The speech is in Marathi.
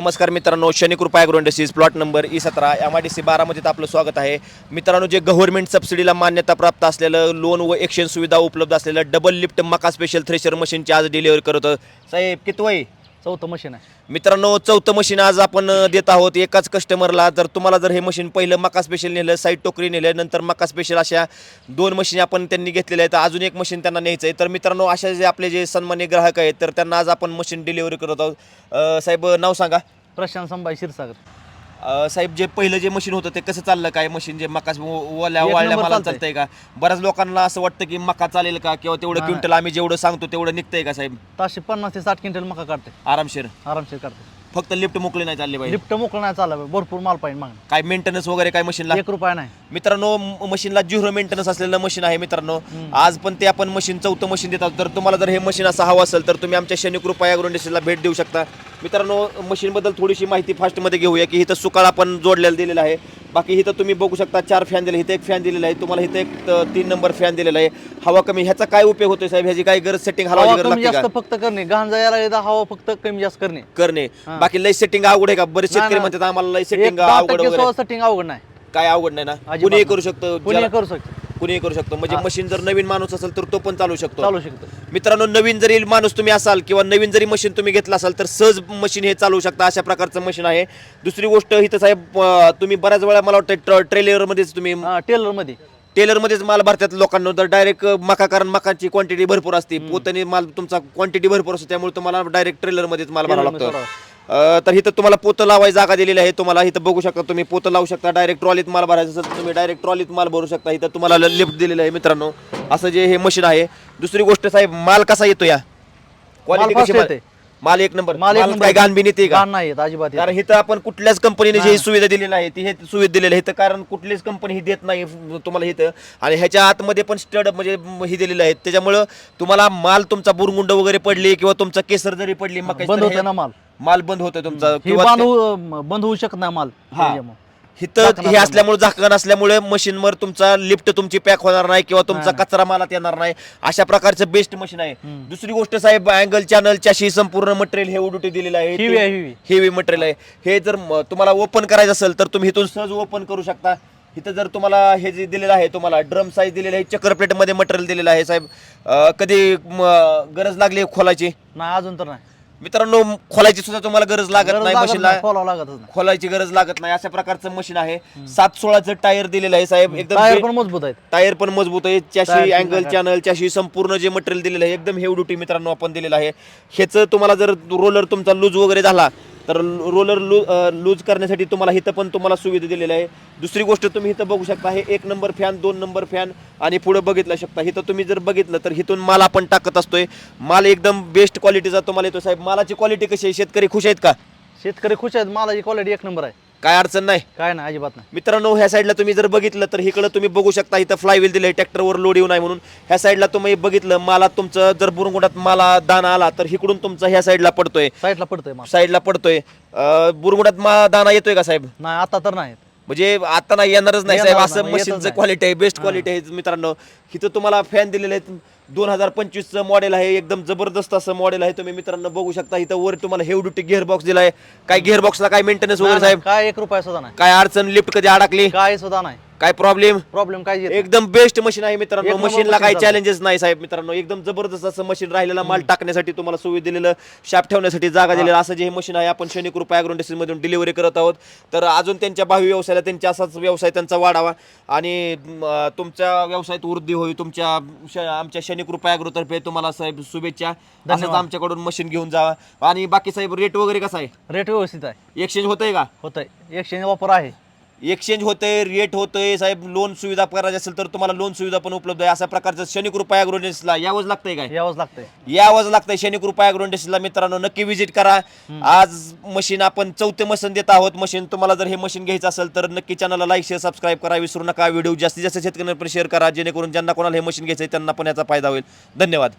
नमस्कार मित्रांनो Shani Kripa agro industries plot number E सतरा एम आय डी सी बारामतीत आपलं स्वागत आहे. मित्रांनो जे गव्हर्नमेंट सबसिडीला मान्यता प्राप्त असलेलं लोन व एक्सचेंज सुविधा उपलब्ध असलेलं डबल लिफ्ट मका स्पेशल थ्रेशर मशीनची आज डिलिव्हरी करत साहेब कितवय चौथं मशीन आहे. मित्रांनो चौथं मशीन आज आपण देत आहोत. एकाच कस्टमरला जर तुम्हाला जर हे मशीन पहिलं मका स्पेशल नेलं साईड टोकरी नेलं नंतर मका स्पेशल अशा दोन मशीन आपण त्यांनी घेतलेल्या आहेत. अजून एक मशीन त्यांना न्यायचं आहे. तर मित्रांनो अशा जे आपले जे सन्मान्य ग्राहक आहेत तर त्यांना आज आपण मशीन डिलिव्हरी करत आहोत. अ, साहेब नाव सांगा. प्रशांत संभाई क्षीरसागर. अ, साहेब जे पहिलं जे मशीन होतं ते कसं चाललं? काय मशीन जे मका ओल्या एक वाळल्या नंबर मला चालतंय. चालतंय का? बऱ्याच लोकांना असं वाटतं की मका चालेल का? किंवा तेवढं नाही. क्विंटल आम्ही जेवढं सांगतो तेवढं निघतंय का साहेब? ताशे पन्नास ते साठ क्विंटल मका काढते आरामशीर. आरामशीर काढते फक्त लिफ्ट मोकळे नाही चालले पाहिजे लिफ्ट मोकळं नाही चाललं भरपूर माल पाहिजे मागणं. काय मेंटेनन्स वगैरे काय मशीनला एक रुपया नाही. मित्रांनो म- मशीनला झिरो मेंटेनन्स असलेलं मशीन आहे मित्रांनो. आज पण ते आपण मशीन चौथं मशीन देतात. तर तुम्हाला जर हे मशीन असं हवं असेल तर तुम्ही आमच्या शनिकृपा या इंडस्ट्रीला भेट देऊ शकता. मित्रांनो मशीनबद्दल थोडीशी माहिती फास्टमध्ये घेऊया की इथं सुकाळ आपण जोडलेला दिलेला आहे. बाकी इथं तुम्ही बघू शकता चार फॅन दिले इथं एक फॅन दिलेला आहे. तुम्हाला इथं एक तीन नंबर फॅन दिलेला आहे. हवा कमी ह्याचा काय उपयोग होतोय साहेब? ह्याची काय गरज सेटिंग हवा हलवायची गरज कमी लागते जास्त का फक्त करणे. घाण जायला एकदा हवा फक्त कमी जास्त करणे. करणे. हा. बाकी लय सेटिंग अवघड आहे का? बरेच शेतकरी नाही. म्हणतात आम्हाला लय एक सेटिंग अवघड वगैरे. सेटिंग अवघड नाही. काय अवघड नाही ना? अजिबात नाही. करू शकतो. कुणी ज्याला- करू शकतो. कुणीही करू शकतो. म्हणजे. मशीन जर नवीन माणूस असेल तर तो पण चालू शकतो. चालू शकतो. मित्रांनो नवीन जरी माणूस तुम्ही असाल किंवा नवीन जरी मशीन तुम्ही घेतलं असाल तर सहज मशीन हे चालवू शकता. अशा प्रकारचं मशीन आहे. दुसरी गोष्ट इथं साहेब अं, तुम्ही बऱ्याच वेळा मला वाटतं ट्रेलर मध्येच तुम्ही टेलरमध्ये टेलर मध्येच माल भरतात लोकांना. तर डायरेक्ट मका कारण मकाची क्वांटिटी भरपूर असते. पोताने माल तुमचा क्वांटिटी भरपूर असतो. त्यामुळे तुम्हाला डायरेक्ट ट्रेलर मध्येच माल भरावा Trailer लागतो. तर इथं तुम्हाला पोतं लावायची जागा दिलेली आहे. तुम्हाला इथं बघू शकता तुम्ही पोतं लावू शकता. डायरेक्ट ट्रॉलीत माल भरायचं असेल तुम्ही डायरेक्ट ट्रॉलीत माल भरू शकता. इथं तुम्हाला लिफ्ट दिलेलं आहे मित्रांनो. असं जे हे मशीन आहे. दुसरी गोष्ट साहेब माल कसा येतो या? क्वालिटी कशी येते. माल एक नंबर माल एक नंबर काय का घाण नाही येत अजिबात येत. कारण इथं आपण कुठल्याच कंपनीने जी नाही. सुविधा दिलेली आहे ती हे सुविधा दिलेली आहे इथं कारण कुठलीच कंपनी ही देत नाही तुम्हाला इथं आणि ह्याच्या आतमध्ये पण स्टड म्हणजे ही दिलेली आहे त्याच्यामुळं तुम्हाला माल तुमचा बुरमुंड वगैरे पडली किंवा तुमचा केसर जरी पडली मग बंद होते ना माल माल बंद होतोय तुमचा हे किंवा बांध ते- होऊ- बंद होऊ शकत नाही माल हा. त्याच्यामुळं. झाकण हे असल्यामुळे. झाकण असल्यामुळे मशीनवर तुमचा लिफ्ट तुमची पॅक होणार नाही किंवा तुमचा. कचरा मालात येणार नाही. अशा प्रकारचं बेस्ट मशीन आहे. दुसरी गोष्ट साहेब अँगल चॅनल चॅशी संपूर्ण मटेरियल हे उडुटी दिलेलं आहे. हिवी मटेरियल आहे. हे जर तुम्हाला ओपन करायचं असेल तर तुम्ही इथून सहज ओपन करू शकता. इथं जर तुम्हाला हे जे दिलेलं आहे तुम्हाला ड्रम साईज दिलेलं आहे चक्कर प्लेटमध्ये मटेरियल दिलेलं आहे साहेब. कधी गरज लागली खोलायची नाही अजून तर नाही. मित्रांनो खोलायची सुद्धा तुम्हाला गरज लागत गरज नाही लागत मशीनला. नाही, खोलावं लागतच नाही. खोलायची गरज लागत नाही. अशा प्रकारचं मशीन आहे. सात सोळाचं टायर दिलेलं आहे साहेब. एकदम टायर पण मजबूत आहेत. टायर पण मजबूत आहे. चॅशी अँगल चॅनल चॅशी संपूर्ण जे मटेरियल दिलेलं आहे एकदम हेव ड्युटी मित्रांनो आपण दिलेलं आहे. ह्याचं तुम्हाला जर रोलर तुमचा लूज वगैरे झाला तर रोलर लू लूज करण्यासाठी तुम्हाला इथं पण तुम्हाला सुविधा दिलेली आहे. दुसरी गोष्ट तुम्ही इथं बघू शकता हे एक नंबर फॅन दोन नंबर फॅन आणि पुढे बघितलं शकता. इथं तुम्ही जर बघितलं तर इथून माल आपण टाकत असतोय. माल एकदम बेस्ट क्वालिटीचा तुम्हाला येतो साहेब. मालाची क्वालिटी कशी आहे? शेतकरी खुश आहेत का? शेतकरी खुश आहेत. मालाची क्वालिटी एक नंबर आहे. काय अडचण नाही. काय नाही अजिबात नाही. मित्रांनो ह्या साईडला तुम्ही जर बघितलं तर इकडं तुम्ही बघू शकता इथं फ्लायव्हील दिलंय ट्रॅक्टरवर लोड येऊ नये म्हणून. ह्या साईडला तुम्ही बघितलं माला तुमचं जर बुरंगुडात माला दाना आला तर इकडून तुमचा ह्या साईडला पडतोय. साईडला पडतंय माल. साईडला पडतोय. अं, बुरंगुडात मा दाना येतोय का साहेब? नाही आता तर नाही म्हणजे आता नाही येणारच नाही साहेब. येणार असं नाही, येतच मशीनचं नाही. क्वालिटी आहे बेस्ट क्वालिटी आहे मित्रांनो. इथं तुम्हाला फॅन दिलेले आहेत. दोन हजार पंचवीसचं मॉडेल आहे एकदम जबरदस्त असं मॉडेल आहे. तुम्ही मित्रांनो बघू शकता इथं वर तुम्हाला हेव ड्युटी गिअर बॉक्स दिलाय. काय गिअर बॉक्सला काय मेंटेनन्स वगैरे साहेब? काय एक रुपया सुद्धा नाही. काय अडचण लिफ्ट कधी अडकली? काय सुद्धा नाही. काय प्रॉब्लेम प्रॉब्लेम काय येत. एकदम बेस्ट मशीन आहे मित्रांनो. एक नंबर मशीनला machine काही चालतं. चॅलेंजेस नाही साहेब मित्रांनो. एकदम जबरदस्त असं मशीन राहिलेला माल टाकण्यासाठी तुम्हाला सुविधा दिलेलं शाप ठेवण्यासाठी जागा दिलेलं असं जे हे मशीन आहे आपण शनी कृपा अॅग्रो इंडस्ट्रीज मधून डिलिव्हरी करत आहोत. तर अजून त्यांच्या भावी व्यवसायाला त्यांच्या असाच व्यवसाय त्यांचा वाढावा. आणि म, तुमच्या व्यवसायात वृद्धी होईल तुमच्या श- आमच्या शनी कृपा अॅग्रो तर्फे तुम्हाला साहेब शुभेच्छा. असंच. आमच्याकडून मशीन घेऊन जावा आणि बाकी साहेब रेट वगैरे कसा आहे? रेट व्यवस्थित आहे. एक्सचेंज होतंय का? होतंय. एकशे वापर आहे. एक्सचेंज होतंय रेट होतंय साहेब लोन सुविधा करायची असेल तर तुम्हाला लोन सुविधा पण उपलब्ध आहे. अशा प्रकारचं शनिकृपा अॅग्रोनेसला यावंच लागतंय काय? यावंच लागतंय. यावंच लागतंय शनिकृपा अॅग्रोनेसला मित्रांनो नक्की विजिट करा. आज मशीन आपण चौथे मशीन देत आहोत. मशीन तुम्हाला जर हे मशीन घ्यायचं असेल तर नक्की चॅनलला लाईक शेअर सबस्क्राईब करा. विसरू नका. व्हिडिओ जास्तीत जास्त शेतकऱ्यांपर्यंत शेअर करा. जेणेकरून ज्यांना कोणाला हे मशीन घ्यायचं आहे त्यांना पण याचा फायदा होईल. धन्यवाद.